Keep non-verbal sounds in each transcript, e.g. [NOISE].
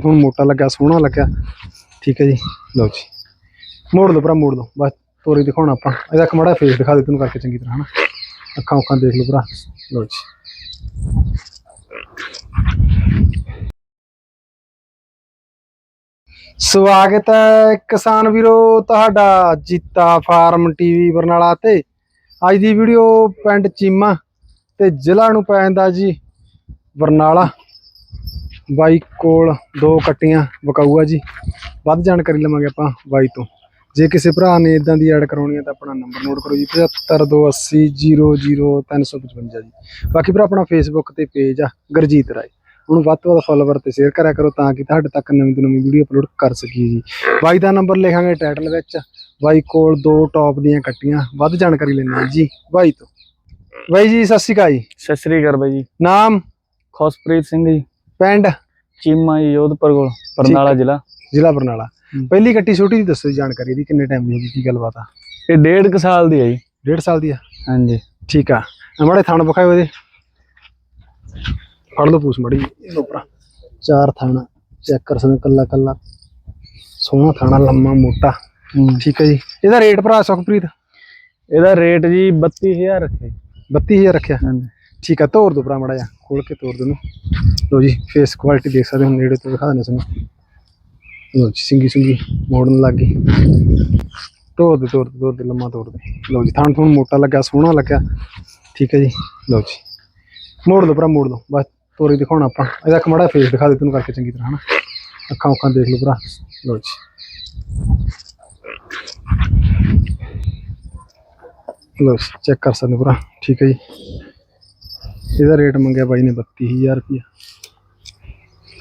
ਥਣ ਥਣ ਮੋਟਾ ਲੱਗਾ ਸੋਹਣਾ ਲੱਗਾ ਠੀਕ ਹੈ ਜੀ। ਲਓ ਜੀ। ਮੋੜ ਲਓ ਭਰਾ, ਮੋੜ ਲਓ ਬਸ ਤੋਰੀ ਦਿਖਾਉਣਾ ਆਪਾਂ। ਇਹਦਾ ਇੱਕ ਮਾੜਾ ਫੇਸ ਦਿਖਾ ਦੇ ਤੈਨੂੰ ਕਰਕੇ, ਚੰਗੀ ਤਰ੍ਹਾਂ, ਹਨਾ? ਅੱਖਾਂ ਉੱਖਾਂ ਦੇਖ ਲਓ ਭਰਾ। ਲਓ ਜੀ। ਸਵਾਗਤ ਹੈ ਕਿਸਾਨ ਵੀਰੋ ਤੁਹਾਡਾ ਜੀਤਾ ਫਾਰਮ ਟੀਵੀ ਬਰਨਾਲਾ ਤੇ। ਅੱਜ ਦੀ ਵੀਡੀਓ ਪਿੰਡ ਚੀਮਾ ਤੇ ਜ਼ਿਲ੍ਹਾ ਨੂੰ ਪੈ ਜਾਂਦਾ ਜੀ ਬਰਨਾਲਾ। ਬਾਈ ਕੋਲ ਦੋ ਕੱਟੀਆਂ ਵਕਾਊਆ ਜੀ। ਵੱਧ ਜਾਣਕਾਰੀ ਲਵਾਂਗੇ ਆਪਾਂ ਬਾਈ ਤੋਂ। ਜੇ ਕਿਸੇ ਭਰਾ ਨੇ ਇਦਾਂ ਦੀ ਐਡ ਕਰਾਉਣੀ ਹੈ ਤਾਂ ਆਪਣਾ ਨੰਬਰ ਨੋਟ ਕਰੋ ਜੀ 7528000355 ਜੀ। ਬਾਕੀ ਭਰਾ ਆਪਣਾ ਫੇਸਬੁੱਕ ਤੇ ਪੇਜ ਆ ਗੁਰਜੀਤ ਰਾਏ। ਉਹਨੂੰ ਵੱਧ ਤੋਂ ਵੱਧ ਫੋਲੋਵਰ ਤੇ ਸ਼ੇਅਰ ਕਰਿਆ ਕਰੋ ਤਾਂ ਕਿ ਤੁਹਾਡੇ ਤੱਕ ਨਵੀਂ ਤੋਂ ਨਵੀਂ ਵੀਡੀਓ ਅਪਲੋਡ ਕਰ ਸਕੀਏ ਜੀ। ਬਾਈ ਦਾ ਨੰਬਰ ਲਿਖਾਂਗੇ ਟਾਈਟਲ ਵਿੱਚ ਬਾਈ ਕੋਲ ਦੋ ਟੌਪ ਦੀਆਂ ਕੱਟੀਆਂ। ਵੱਧ ਜਾਣਕਾਰੀ ਲੈਣੀ ਹੈ ਜੀ ਬਾਈ ਤੋਂ। ਬਾਈ ਜੀ ਸਤਿ ਸ਼੍ਰੀ ਅਕਾਲ ਜੀ। ਸਤਿ ਸ੍ਰੀ ਅਕਾਲ ਬਾਈ ਜੀ। ਨਾਮ? ਖੁਸ਼ਪ੍ਰੀਤ ਸਿੰਘ ਜੀ। ਪਿੰਡ? ਚੀਮਾ ਜੀ ਯੋਧਪੁਰ ਕੋਲ ਬਰਨਾਲਾ ਜ਼ਿਲ੍ਹਾ। ਜ਼ਿਲ੍ਹਾ ਬਰਨਾਲਾ। ਪਹਿਲੀ ਕੱਟੀ ਛੋਟੀ ਦੀ ਦੱਸੋ ਜੀ ਜਾਣਕਾਰੀ ਦੀ ਕਿੰਨੇ ਟਾਈਮ ਦੀ ਹੋਗੀ ਕੀ ਗੱਲਬਾਤ ਆ? ਇਹ ਡੇਢ ਕੁ ਸਾਲ ਦੀ ਹੈ ਜੀ। ਡੇਢ ਸਾਲ ਦੀ ਆ? ਹਾਂਜੀ। ਠੀਕ ਆ। ਮਾੜੇ ਥਣ ਵਿਖਾਇਓ ਇਹਦੇ। ਫੜ ਲਓ ਪੂਸ ਮੜੀ ਇਹਨੂੰ ਭਰਾ ਚਾਰ ਥਣ ਚੈੱਕ ਕਰ ਸਕਦੇ ਕੱਲਾ ਕੱਲਾ ਸੋਹਣਾ ਥਾਣਾ ਲੰਮਾ ਮੋਟਾ। ਠੀਕ ਹੈ ਜੀ। ਇਹਦਾ ਰੇਟ ਭਰਾ ਸੁਖਪ੍ਰੀਤ? ਇਹਦਾ ਰੇਟ ਜੀ 32000 ਰੱਖੇ 32000 ਰੱਖਿਆ। ਹਾਂਜੀ। ਠੀਕ ਆ ਤੋਰ ਦੋ ਭਰਾ ਮੜਾ ਜਾ ਖੋਲ ਕੇ ਤੋਰ ਦੋ ਨੂੰ ਲੋ ਜੀ ਫੇਸ ਕੁਆਲਿਟੀ ਦੇਖ ਸਕਦੇ ਹੋ, ਨੇੜੇ ਤੋਂ ਦਿਖਾ ਦਿੰਦੇ ਸਾਨੂੰ ਲੋ ਜੀ, ਸਿੰਗੀ ਸਿੰਗੀ ਮੋੜਨ ਲੱਗ ਗਈ। ਤੋਰ ਦੇ ਤੋਰ ਦੇ ਤੋਰ ਦੇ ਲੰਮਾ ਤੋਰ ਦੇ ਲੋ ਜੀ, ਥਾਣ ਥਣ ਮੋਟਾ ਲੱਗਾ ਸੋਹਣਾ ਲੱਗਾ ਠੀਕ ਹੈ ਜੀ ਲੋ ਜੀ। ਮੋੜ ਲਓ ਭਰਾ, ਮੋੜ ਲਓ ਬਸ ਤੋਰੀ ਦਿਖਾਉਣਾ ਆਪਾਂ। ਇਹਦਾ ਇੱਕ ਮਾੜਾ ਫੇਸ ਦਿਖਾ ਦੇ ਤੈਨੂੰ ਕਰਕੇ, ਚੰਗੀ ਤਰ੍ਹਾਂ, ਹਨਾ? ਅੱਖਾਂ ਉੱਖਾਂ ਦੇਖ ਲਓ ਭਰਾ। ਲੋ ਜੀ। ਲੋ ਚੈੱਕ ਕਰ ਸਕਦੇ ਭਰਾ। ਠੀਕ ਹੈ ਜੀ। ਇਹਦਾ ਰੇਟ ਮੰਗਿਆ ਬਾਈ ਨੇ 32000 ਰੁਪਇਆ।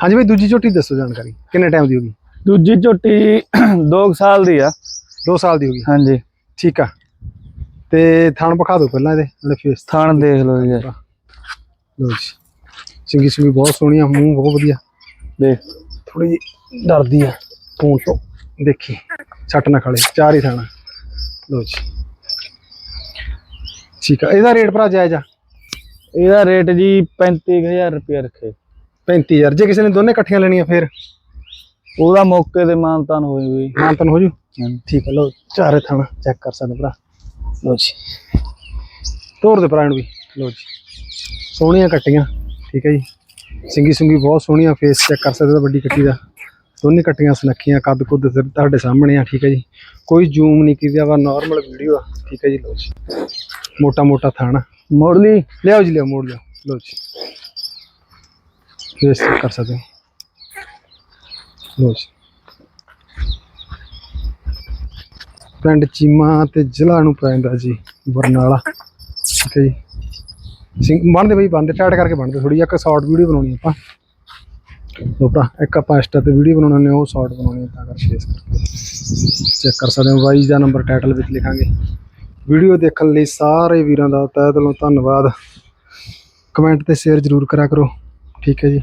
ਹਾਂਜੀ ਬਾਈ ਦੂਜੀ ਝੋਟੀ ਦੱਸੋ ਜਾਣਕਾਰੀ। ਕਿੰਨੇ ਟਾਈਮ ਦੀ ਹੋਗੀ ਦੂਜੀ ਝੋਟੀ [CLEARS THROAT] 2 ਸਾਲ ਦੀ ਆ। 2 ਸਾਲ ਦੀ ਹੋਗੀ ਹਾਂਜੀ। ਠੀਕ ਆ। ਤੇ ਥਣ ਵਿਖਾ ਦਿਓ ਪਹਿਲਾਂ ਇਹਦੇ ਨਾਲੇ ਫੇਸ ਥਣ ਦੇਖ ਲਓ ਜੀ। ਲੋ ਜੀ। ਚੰਗੀ ਚੰਗੀ ਬਹੁਤ ਸੋਹਣੀ ਆ ਮੂੰਹ ਬਹੁਤ ਵਧੀਆ। ਦੇਖ। ਥੋੜੀ ਜਿਹੀ ਡਰਦੀ ਆ ਫੋਨ ਤੋਂ। ਦੇਖੀ ਛੱਟ ਨਾ ਖਾਲੇ ਚਾਰ ਹੀ ਥਾਣਾ। ਲੋ ਜੀ। ਠੀਕ ਆ ਇਹਦਾ ਰੇਟ ਭਰਾ ਜਾਇਜ਼ ਆ। ਇਹਦਾ ਰੇਟ ਜੀ 35000 ਰੁਪਏ ਰੱਖੇ। 35000 ਜੇ ਕਿਸੇ ਨੇ ਦੋਨੇ ਇਕੱਠੀਆਂ ਲੈਣੀਆਂ ਫਿਰ? ਉਹਦਾ ਮੌਕੇ ਤੇ ਮਾਨਤਾਨ ਹੋਈ ਹੋਈ ਮਾਨਤਨ ਹੋ ਜੂ। ਠੀਕ ਆ ਲੋ ਚਾਰੇ ਥਾਣਾ ਚੈੱਕ ਕਰ ਸਕਦੇ ਭਰਾ। ਲੋ ਜੀ। ਤੋਰ ਦੇ ਭਰਾ ਨੂੰ ਵੀ। ਲੋ ਜੀ। ਸੋਹਣੀਆਂ ਕੱਟੀਆਂ। ਠੀਕ ਹੈ ਜੀ। ਸਿੰਗੀ ਸੁੰਗੀ ਬਹੁਤ ਸੋਹਣੀਆਂ ਫੇਸ ਚੈੱਕ ਕਰ ਸਕਦੇ ਹੋ ਵੱਡੀ ਕੱਟੀ ਦਾ। ਦੋਨੇ ਕੱਟੀਆਂ ਸੁਨੱਖੀਆਂ ਕੱਦ ਕੁੱਦ ਸਿਰ ਤੁਹਾਡੇ ਸਾਹਮਣੇ ਆ ਠੀਕ ਹੈ ਜੀ। ਕੋਈ ਜ਼ੂਮ ਨਹੀਂ ਕੀਤਾ ਵਾ ਨਾਰਮਲ ਵੀਡੀਓ ਆ। ਠੀਕ ਹੈ ਜੀ ਲੋ ਜੀ। ਮੋਟਾ ਮੋਟਾ ਥਾਣਾ। ਮੋੜ ਲਈ ਲਿਆਓ ਜੀ ਲਿਆਓ ਮੋੜ ਲਿਆਓ ਲਓ ਜੀ ਫੇਸ ਚੈੱਕ ਕਰ ਸਕਦੇ ਹੋ ਲੋ ਜੀ ਪਿੰਡ ਚੀਮਾ ਤੇ ਜ਼ਿਲ੍ਹਾ ਨੂੰ ਪੈਂਦਾ ਜੀ ਬਰਨਾਲਾ ਠੀਕ ਹੈ ਜੀ ਸਿੰਘ ਬੰਨਦੇ ਬਈ ਬੰਨਦੇ ਟਾਈਟ ਕਰਕੇ ਬੰਨਦੇ ਥੋੜੀ ਇੱਕ ਸ਼ਾਰਟ ਵੀਡੀਓ ਬਣਾਉਣੀ ਆਪਾਂ ਲੋ ਇੱਕ ਆਪਾਂ ਇੰਸਟਾ ਤੇ ਵੀਡੀਓ ਬਣਾਉਣੀ ਨੇ ਉਹ ਸ਼ਾਰਟ ਬਣਾਉਣੀ ਤਾਂ ਕਰਕੇ ਫੇਸ ਕਰਕੇ ਚੈੱਕ ਕਰ ਸਕਦੇ ਹੋ ਬਾਈ ਦਾ ਨੰਬਰ ਟਾਈਟਲ ਵਿੱਚ ਲਿਖਾਂਗੇ ਵੀਡੀਓ ਦੇਖਣ ਲਈ ਸਾਰੇ ਵੀਰਾਂ ਦਾ ਤਹਿ ਦਿਲੋਂ ਧੰਨਵਾਦ। ਕਮੈਂਟ ਤੇ ਸ਼ੇਅਰ ਜ਼ਰੂਰ ਕਰਿਆ ਕਰੋ। ਠੀਕ ਹੈ ਜੀ।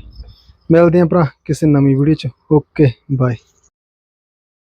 ਮਿਲਦੇ ਹਾਂ ਭਰਾ ਕਿਸੇ ਨਵੀਂ ਵੀਡੀਓ 'ਚ। Okay, bye.